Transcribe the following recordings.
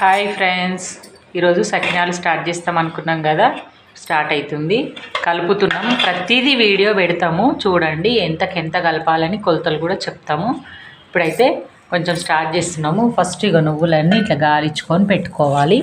Hi friends. ఈరోజు సకినాలు start చేస్తాం అనుకున్నాం కదా స్టార్ట్ అవుతుంది కలుపుతున్నాం. ప్రతిదీ వీడియో పెడతాము. చూడండి ఎంతకెంత కలపాలని కొలతలు కూడా చెప్తాము. ఇప్పుడైతే కొంచెం స్టార్ట్ చేస్తున్నాము. ఫస్ట్ ఇక నువ్వులన్నీ ఇట్లా గాలించుకొని పెట్టుకోవాలి.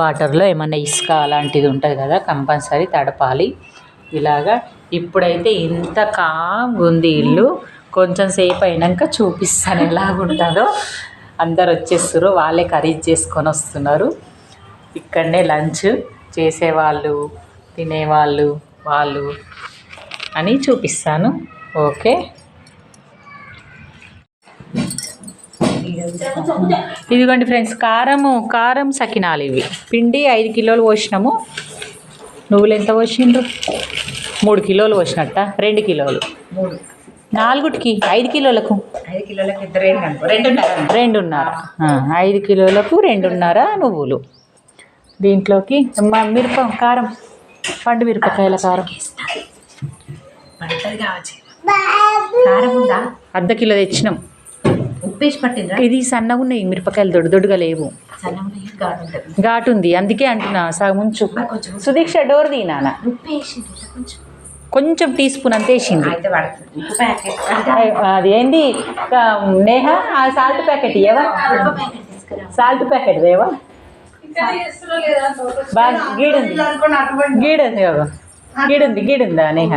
వాటర్లో ఏమన్నా ఇసుక అలాంటిది ఉంటుంది కదా కంపల్సరీ తడపాలి. ఇలాగా ఇప్పుడైతే ఇంత కామ్గా ఉంది ఇల్లు. కొంచెం సేపు అయినాక చూపిస్తాను ఎలాగుంటుందో. అందరు వచ్చేస్తారు వాళ్ళే కర్రీ చేసుకొని వస్తున్నారు ఇక్కడనే లంచ్ చేసేవాళ్ళు తినేవాళ్ళు వాళ్ళు అని చూపిస్తాను. ఓకే? ఇదిగోండి ఫ్రెండ్స్ కారము కారం సకినాలు ఇవి. పిండి ఐదు కిలోలు పోసినాము. నువ్వులు ఎంత పోసిండ్రు? మూడు కిలోలు పోసినట్ట? రెండు కిలోలు. మూడు నాలుగుటికి ఐదు కిలోలకు. ఐదు కిలోలకి ఇద్దరు రెండున్నర ఐదు కిలోలకు రెండున్నర నువ్వులు. దీంట్లోకి మ- మిరప కారం పండు మిరపకాయల కారం. అర్ధ కిలో తెచ్చినాం. ఉప్పేసి పట్టిందా ఇది సన్నగా ఉన్నాయి మిరపకాయలు దొడ్డు దొడ్డుగా లేవు. ఘాటు ఉంది అందుకే అంటున్నా సగం ఉంచు. కొంచెం సుదీక్ష డోర్ నాన్న. ఉప్పేసి కొంచెం. కొంచెం టీ స్పూన్ అంత వేసింది. ఏంది? నేహ ఆ సాల్ట్ ప్యాకెట్ తీసుకురా సాల్ట్ ప్యాకెట్ దేవా బాగా గీడుంది. గీడుంది బాబా. గీడుంది గీడుందా నేహ?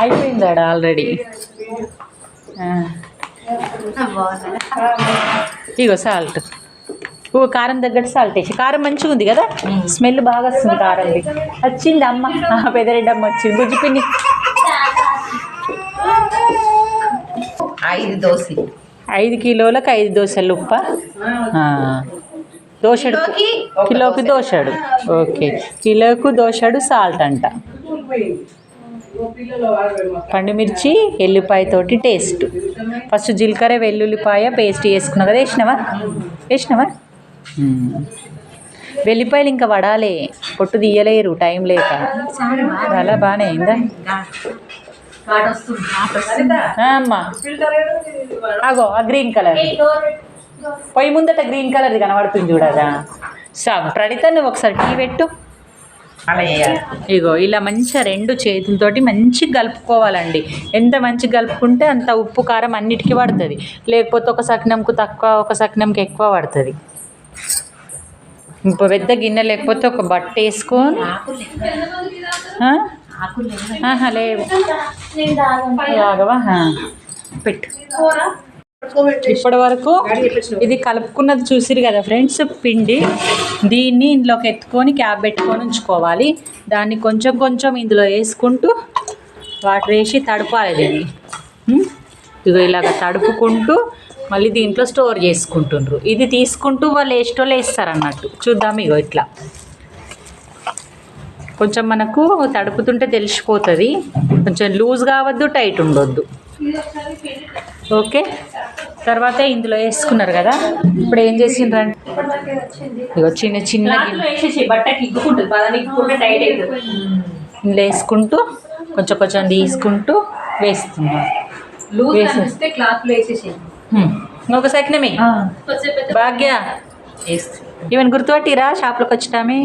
అయిపోయిందాడ ఆల్రెడీ ఇగో సాల్ట్ ఓ కారం తగ్గట్టు సాల్ట్ వేసి. కారం మంచిగా ఉంది కదా? స్మెల్ బాగా వస్తుంది కారంది వచ్చింది అమ్మ. పెదరెడ్డి అమ్మ వచ్చింది. బుజ్జి పిన్ని. ఐదు దోశ ఐదు కిలోలకు ఐదు దోశలు ఉప్ప. దోశడు కిలోకి దోశడు. ఓకే. కిలోకు దోశడు సాల్ట్ అంట. పండుమిర్చి ఎల్లిపాయ తోటి టేస్ట్ ఫస్ట్ జీలకర్ర వెల్లుల్లిపాయ పేస్ట్ వేసుకున్నావు కదా వేసినావా? వేసినావా. వెల్లిపాయలు ఇంకా వడాలే. పొట్టు తీయలేరు టైం లేక. అలా బాగానే అయిందా? ఆ, అమ్మా. అగో ఆ గ్రీన్ కలర్. పొయ్యి ముందట గ్రీన్ కలర్ది కనబడుతుంది చూడదా? సా ప్రణిత నువ్వు ఒకసారి టీ పెట్టు. అలా ఇగో ఇలా మంచిగా రెండు చేతులతోటి మంచిగా కలుపుకోవాలండి. ఎంత మంచిగా కలుపుకుంటే అంత ఉప్పు కారం అన్నిటికీ పడుతుంది. లేకపోతే ఒక సక్నంకు తక్కువ ఒక సక్నంకి ఎక్కువ పడుతుంది. ఇంకో పెద్ద గిన్నె లేకపోతే ఒక బట్ట వేసుకొని లేవు. ఆ? పెట్టు ఇప్పటి వరకు ఇది కలుపుకున్నది చూసిరు కదా ఫ్రెండ్స్ పిండి దీన్ని ఇందులోకి ఎత్తుకొని క్యాప్ పెట్టుకొని ఉంచుకోవాలి దాన్ని కొంచెం కొంచెం ఇందులో వేసుకుంటూ వాటర్ వేసి తడపాలి దీన్ని ఉమ్? ఇలాగ తడుపుకుంటూ మళ్ళీ దీంట్లో స్టోర్ చేసుకుంటుండ్రు. ఇది తీసుకుంటూ వాళ్ళు వేసేటోళ్ళు వేస్తారు అన్నట్టు చూద్దాం ఇగో ఇట్లా. కొంచెం మనకు తడుపుతుంటే తెలిసిపోతుంది. కొంచెం లూజ్ కావద్దు టైట్ ఉండొద్దు. ఓకే? తర్వాత ఇందులో వేసుకున్నారు కదా? ఇప్పుడు ఏం చేసిండ్రంటే ఇగో చిన్న చిన్న ఇందులో వేసుకుంటూ కొంచెం కొంచెం తీసుకుంటూ వేస్తున్నారు. వేసేస్తే క్లాత్లో. ఇంకొక సెకండమే భాగ్య. ఈవెన్ గుర్తుపట్టిరా? షాప్లోకి వచ్చినామే.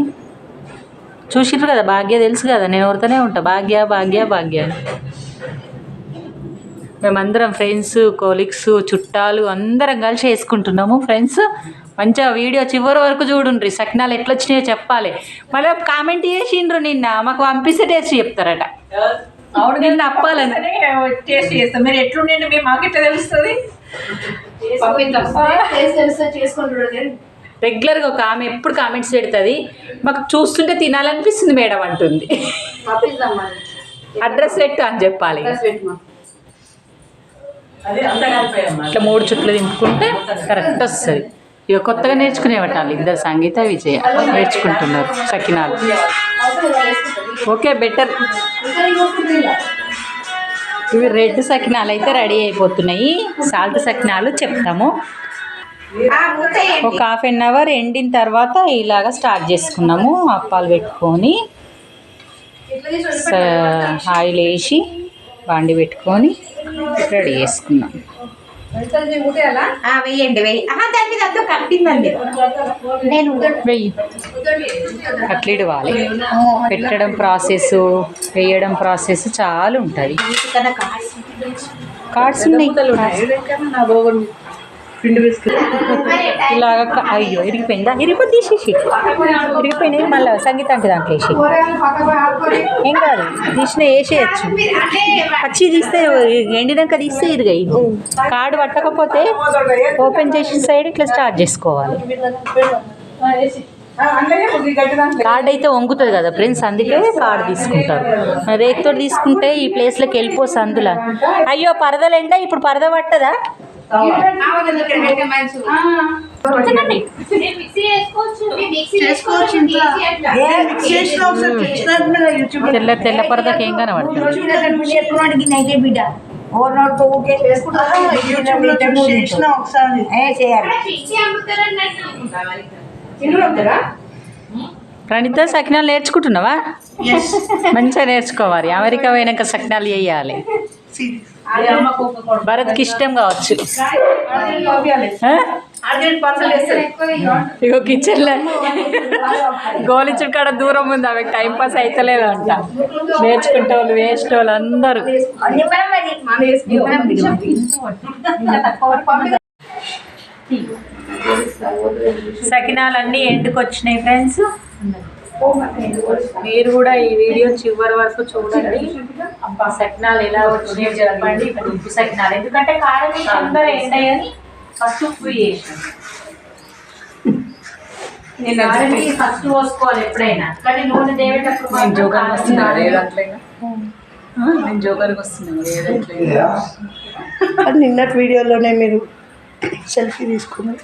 చూసిండ్రు కదా భాగ్య తెలుసు కదా నేను ఎవరితోనే ఉంటా. భాగ్య భాగ్య భాగ్య. మేమందరం ఫ్రెండ్స్ కోలిక్స్ చుట్టాలు అందరం కలిసి వేసుకుంటున్నాము. ఫ్రెండ్స్ మంచిగా వీడియో చివరి వరకు చూడుండ్రి. సకినాలు ఎట్లా వచ్చినాయో చెప్పాలి. మళ్ళీ కామెంట్ చేసిండ్రు నిన్న. మాకు పంపిస్తే టేస్ట్ చెప్తారట. అవును నిన్న అప్పాలని. టేస్ట్ చేస్తాం మీరు మాకు ఎట్లా తెలుస్తుంది. రెగ్యులర్గా ఒక ఆమె ఎప్పుడు కామెంట్స్ పెడుతుంది. మాకు చూస్తుంటే తినాలనిపిస్తుంది మేడం అంటుంది. అడ్రస్ పెట్టు అని చెప్పాలి. ఇట్లా మూడు చుట్లు దింపుకుంటే కరెక్ట్ వస్తుంది. ఇక కొత్తగా నేర్చుకునే పట్టాలి ఇద్దరు సంగీత విజయ నేర్చుకుంటున్నారు సకినాలు. ఓకే బెటర్ ఇవి రెడ్ సకినాలు అయితే రెడీ అయిపోతున్నాయి. సాల్ట్ సకినాలు చెప్తాము. ఒక హాఫ్ అన్ అవర్ ఎండిన తర్వాత ఇలాగ స్టార్ట్ చేసుకున్నాము. అప్పాలు పెట్టుకొని స- ఆయిల్ వేసి బాండి పెట్టుకొని రెడీ చేసుకున్నాం. వెయ్యండి వెయ్యి దాని మీద అంతా కట్టిందండి నేను వెయ్యి అట్లిడవాలి పెట్టడం ప్రాసెస్ వేయడం ప్రాసెస్ చాలా ఉంటుంది కార్డ్స్ ఉన్నాయి. పిండి బిస్కెట్ ఇలాగ అయ్యో ఇరిగిపోయిందా? ఇరిగిపోయి తీసేసి. ఇరిగిపోయినాయి మళ్ళీ సంగీత అంటే దాంట్లో వేసి. ఏం కాదు తీసిన వేసేయచ్చు. పచ్చి తీస్తే ఎండినాక తీస్తే ఇరిగాయి కార్డు పట్టకపోతే ఓపెన్ చేసిన సైడ్ ఇట్లా స్టార్ట్ చేసుకోవాలి. కార్డ్ అయితే వంగుతుంది కదా ఫ్రెండ్స్ అందుకే కార్డు తీసుకుంటారు. రేకుతో తీసుకుంటే ఈ ప్లేస్లోకి వెళ్ళిపోతుంది అందులో. అయ్యో పరదలు ఎండా ఇప్పుడు పరద పట్టదా? తెల్ల తెల్ల పరదకి ఏం కనబడుతుంది బిడ్డ ఊకే ప్రణిత సకినాలు నేర్చుకుంటున్నావా మంచిగా నేర్చుకోవాలి అమెరికా పోయినాక సకినాలు చేయాలి భరత్కి ఇష్టం కావచ్చు? ఇగో కిచెన్లో. గోలిచుడు కాడ దూరం ఉంది ఆమెకు టైం పాస్ అవుతలేదు అంట నేర్చుకుంటే వాళ్ళు వేస్ట్ వాళ్ళు అందరూ. సకినాలన్నీ ఎండుకు వచ్చినాయి ఫ్రెండ్స్. మీరు కూడా ఈ వీడియో చివరి వరకు చూడండి. సకినాలు ఎలా వచ్చినాయో చెప్పండి. ఇప్పుడు ఉప్పు సకినాలు. ఎందుకంటే కారం వేసి అందరూ ఎండాయని ఫస్ట్ ఉప్పు చేసాం కారంకి ఫస్ట్ పోసుకోవాలి ఎప్పుడైనా. కానీ నూనె దేవేటప్పుడు నేను జోకర్కి వస్తున్నాను నిన్నటి వీడియోలోనే మీరు సెల్ఫీ తీసుకున్నారు.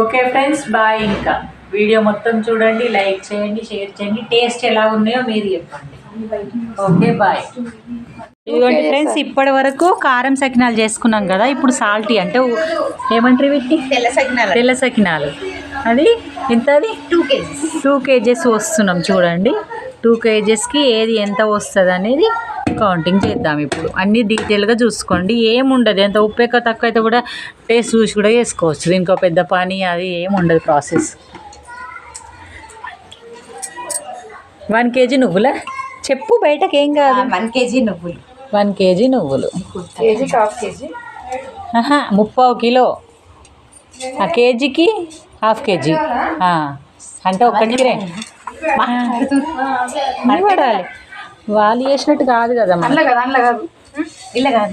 ఓకే ఫ్రెండ్స్ బాయ్ ఇంకా. వీడియో మొత్తం చూడండి లైక్ చేయండి షేర్ చేయండి. టేస్ట్ ఎలా ఉన్నాయో మీరు చెప్పండి. Okay bye. ఇదిగోండి ఫ్రెండ్స్ ఇప్పటి వరకు కారం సకినాలు చేసుకున్నాం కదా ఇప్పుడు సాల్టీ అంటే ఏమంటారు వీటిని? తెల్ల సకినాలు. తెల్ల సకినాలు. అది ఎంత అది? Two kgs. టూ కేజెస్ వస్తున్నాం చూడండి. టూ కేజెస్కి ఏది ఎంత వస్తుంది అనేది కౌంటింగ్ చేద్దాం ఇప్పుడు. అన్నీ డీటెయిల్గా చూసుకోండి. ఏముండదు. ఎంత ఉప్పు ఎక్కువ తక్కువ అయితే కూడా టేస్ట్ చూసి కూడా చేసుకోవచ్చు. దీనికి ఒక పెద్ద పని అది ఏమి ఉండదు ప్రాసెస్ వన్ కేజీ నువ్వులా? చెప్పు బయటకు ఏం కాదు. వన్ కేజీ నువ్వులు. వన్ కేజీ నువ్వులు. కేజీకి హాఫ్ కేజీ ముప్పావు కిలో. ఆ కేజీకి హాఫ్ కేజీ అంటే ఒక్కటికి రే అన్ని పడాలి వాళ్ళు చేసినట్టు కాదు కదా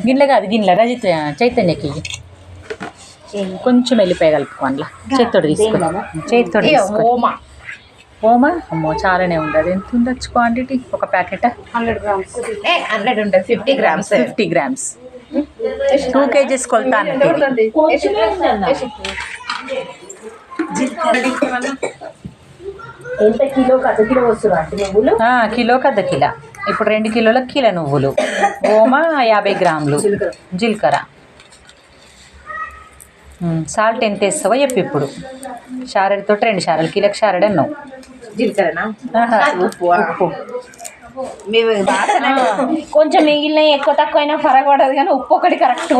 గిన్నె కాదు గిన్నె రజిత చైతన్యకి కొంచెం వెళ్ళిపోయి కలుపుకో అందులో. చేత్తోడు తీసుకో. తీసుకో. ఓమా. ఓమా? అమ్మో చాలానే ఉండదు ఎంత ఉండొచ్చు క్వాంటిటీ ఒక ప్యాకెట్? Hundred grams. హండ్రెడ్ ఉంటుంది fifty grams. Fifty grams. Two KGs కొలతా అన్నట్టు ఇది. ఎంత కిలో? అర్ధ కిలో వస్తున్నా. కిలోకి అర్ధ కిలో. ఇప్పుడు రెండు కిలోల కిలో నువ్వులు. ఓమా యాభై గ్రాములు. జీలకర్ర. సాల్ట్ ఎంత వేస్తావో చెప్పు ఇప్పుడు. షారెడ్తో రెండు షారెలు కిలోకి షారెడ్ అన్నావు. ఉప్పు. ఉప్పు. మేము వాసన కొంచెం మిగిలిన ఎక్కువ తక్కువ అయినా పడదు కానీ ఉప్పు ఒకటి కరెక్ట్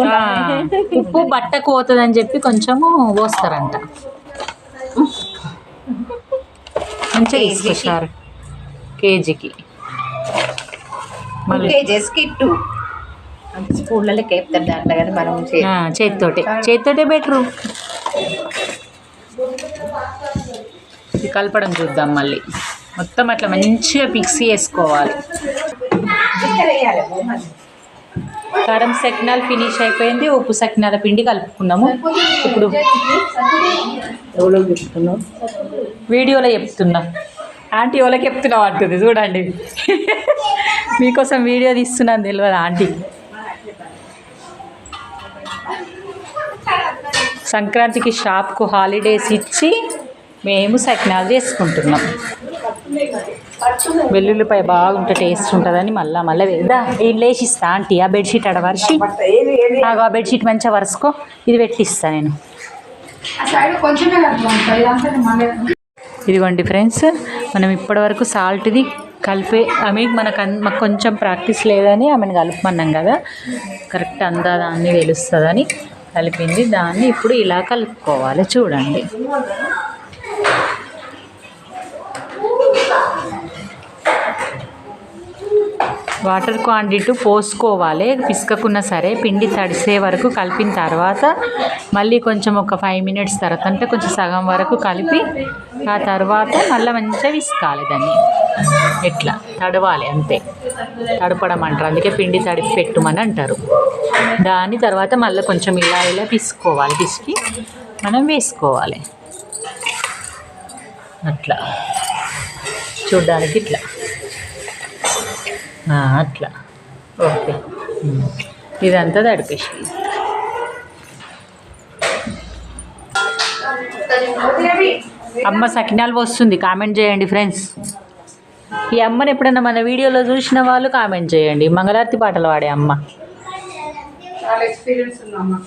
ఉప్పు బట్టకు పోతుందని చెప్పి కొంచెము పోస్తారంట. మంచిగా కేజీకి. అంటే కేపుతారు దాంట్లో కానీ మనం చేతితోటే. చేతితోటే బెటరు ఇది కలపడం చూద్దాం మళ్ళీ. మొత్తం అట్లా మంచిగా మిక్సీ చేసుకోవాలి. కారం సకినాలు ఫినిష్ అయిపోయింది. ఉప్పు సకినాల పిండి కలుపుకున్నాము ఇప్పుడు వీడియోలో చెప్తున్నా. ఆంటీ ఎవరికి చెప్తున్నావు అంటుంది చూడండి. మీకోసం వీడియో తీస్తున్నాను తెలియదు ఆంటీ? సంక్రాంతికి షాప్కు హాలిడేస్ ఇచ్చి మేము సకినాలు చేసుకుంటున్నాం. వెల్లుల్లిపాయ బాగుంటే టేస్ట్ ఉంటుందని మళ్ళా మళ్ళీ వెళ్దా ఏం లేచి ఇస్తా ఆంటీ. ఆ బెడ్షీట్ ఆడ వరిసి నాకు ఆ బెడ్షీట్ మంచిగా వరుసుకో. ఇది పెట్టిస్తా నేను. ఇదిగోండి ఫ్రెండ్స్ మనం ఇప్పటివరకు సాల్ట్ది కలిపే ఆమె మనకు అన్- మాకు కొంచెం ప్రాక్టీస్ లేదని ఆమెను కలుపుమన్నాం కదా. కరెక్ట్ అందా దాన్ని తెలుస్తుందని కలిపింది. దాన్ని ఇప్పుడు ఇలా కలుపుకోవాలి చూడండి. వాటర్ క్వాంటిటీ పోసుకోవాలి. పిసుకకున్నా సరే పిండి తడిసే వరకు కలిపిన తర్వాత మళ్ళీ కొంచెం ఒక ఫైవ్ మినిట్స్ తర్వాత అంటే కొంచెం సగం వరకు కలిపి ఆ తర్వాత మళ్ళీ మంచిగా విసుకాలి దాన్ని. ఎట్లా? తడవాలి అంతే. తడపడం అంటారు. అందుకే పిండి తడిపి పెట్టుమని అంటారు. దాని తర్వాత మళ్ళీ కొంచెం ఇలా ఇలా పిసుకోవాలి. పిసికి మనం వేసుకోవాలి. అట్లా. చూడ్డానికి ఇట్లా. అట్లా. ఓకే. ఇదంతా తడిపేసి అమ్మ సకినాలు వస్తుంది కామెంట్ చేయండి ఫ్రెండ్స్. ఈ అమ్మని ఎప్పుడైనా మన వీడియోలో చూసిన వాళ్ళు కామెంట్ చేయండి. మంగళారతి పాటలు పాడే అమ్మ. చాలా ఎక్స్పీరియన్స్ ఉందమ్మా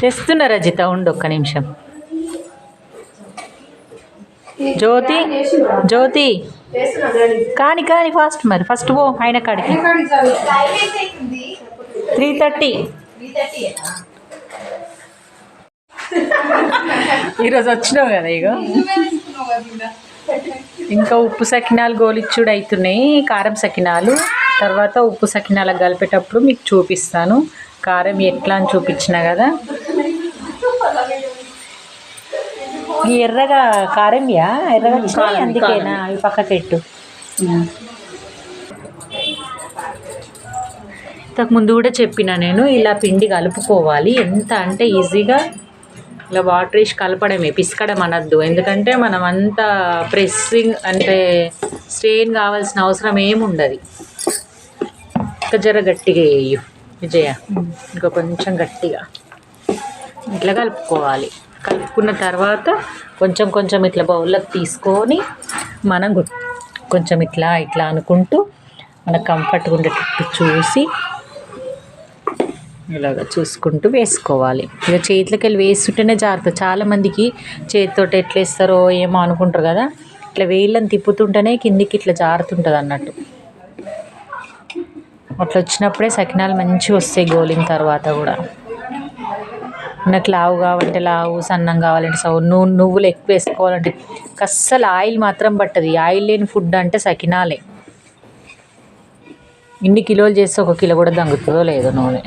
తెస్తున్నా రజిత ఉండు ఒక్క నిమిషం. జ్యోతి జ్యోతి. కాని కాని ఫాస్ట్ మరి ఫస్ట్ పో ఆయన కాడికి. Three thirty. ఈరోజు వచ్చినావు కదా ఇక ఇంకా ఉప్పు సకినాలు గోలిచ్చుడు అవుతున్నాయి కారం సకినాలు. తర్వాత ఉప్పు సకినాలకు కలిపేటప్పుడు మీకు చూపిస్తాను. కారం ఎట్లా అని చూపించిన కదా ఈ ఎర్రగా కారంయా ఎర్రగా వచ్చినాయి అందుకేనా? అవి పక్కకెట్టు ఇంతకు ముందు కూడా చెప్పిన నేను ఇలా పిండి కలుపుకోవాలి. ఎంత అంటే ఈజీగా ఇలా వాటర్ వేసి కలపడమే పిసకడం అనద్దు. ఎందుకంటే మనం అంతా ప్రెస్సింగ్ అంటే స్ట్రెయిన్ కావాల్సిన అవసరం ఏముండదు. ఇంకా జర గట్టిగా వేయు. విజయ ఇంకా కొంచెం గట్టిగా. ఇట్లా కలుపుకోవాలి. కలుపుకున్న తర్వాత కొంచెం కొంచెం ఇట్లా బౌల్లోకి తీసుకొని మనం కొంచెం ఇట్లా ఇట్లా అనుకుంటూ మనకు కంఫర్ట్గా ఉండేటట్టు చూసి ఇలాగ చూసుకుంటూ వేసుకోవాలి. ఇక చేతిలోకి వెళ్ళి వేస్తుంటేనే జాగ్రత్త చాలామందికి చేతితో ఎట్లా వేస్తారో ఏమో అనుకుంటారు కదా. ఇట్లా వేళ్ళని తిప్పుతుంటేనే కిందికి ఇట్లా జారుతుంటుంది అన్నట్టు. అట్లా వచ్చినప్పుడే సకినాలు మంచిగా వస్తాయి గోలిన తర్వాత కూడా. నాకు లావు కావాలంటే లావు సన్నం కావాలంటే సౌ నువ్వు నువ్వులు ఎక్కువ వేసుకోవాలంటే అస్సలు ఆయిల్ మాత్రం పట్టదు. ఆయిల్ లేని ఫుడ్ అంటే సకినాలే. ఇన్ని కిలోలు చేస్తే ఒక కిలో కూడా దంగుతుందో లేదో నూనె.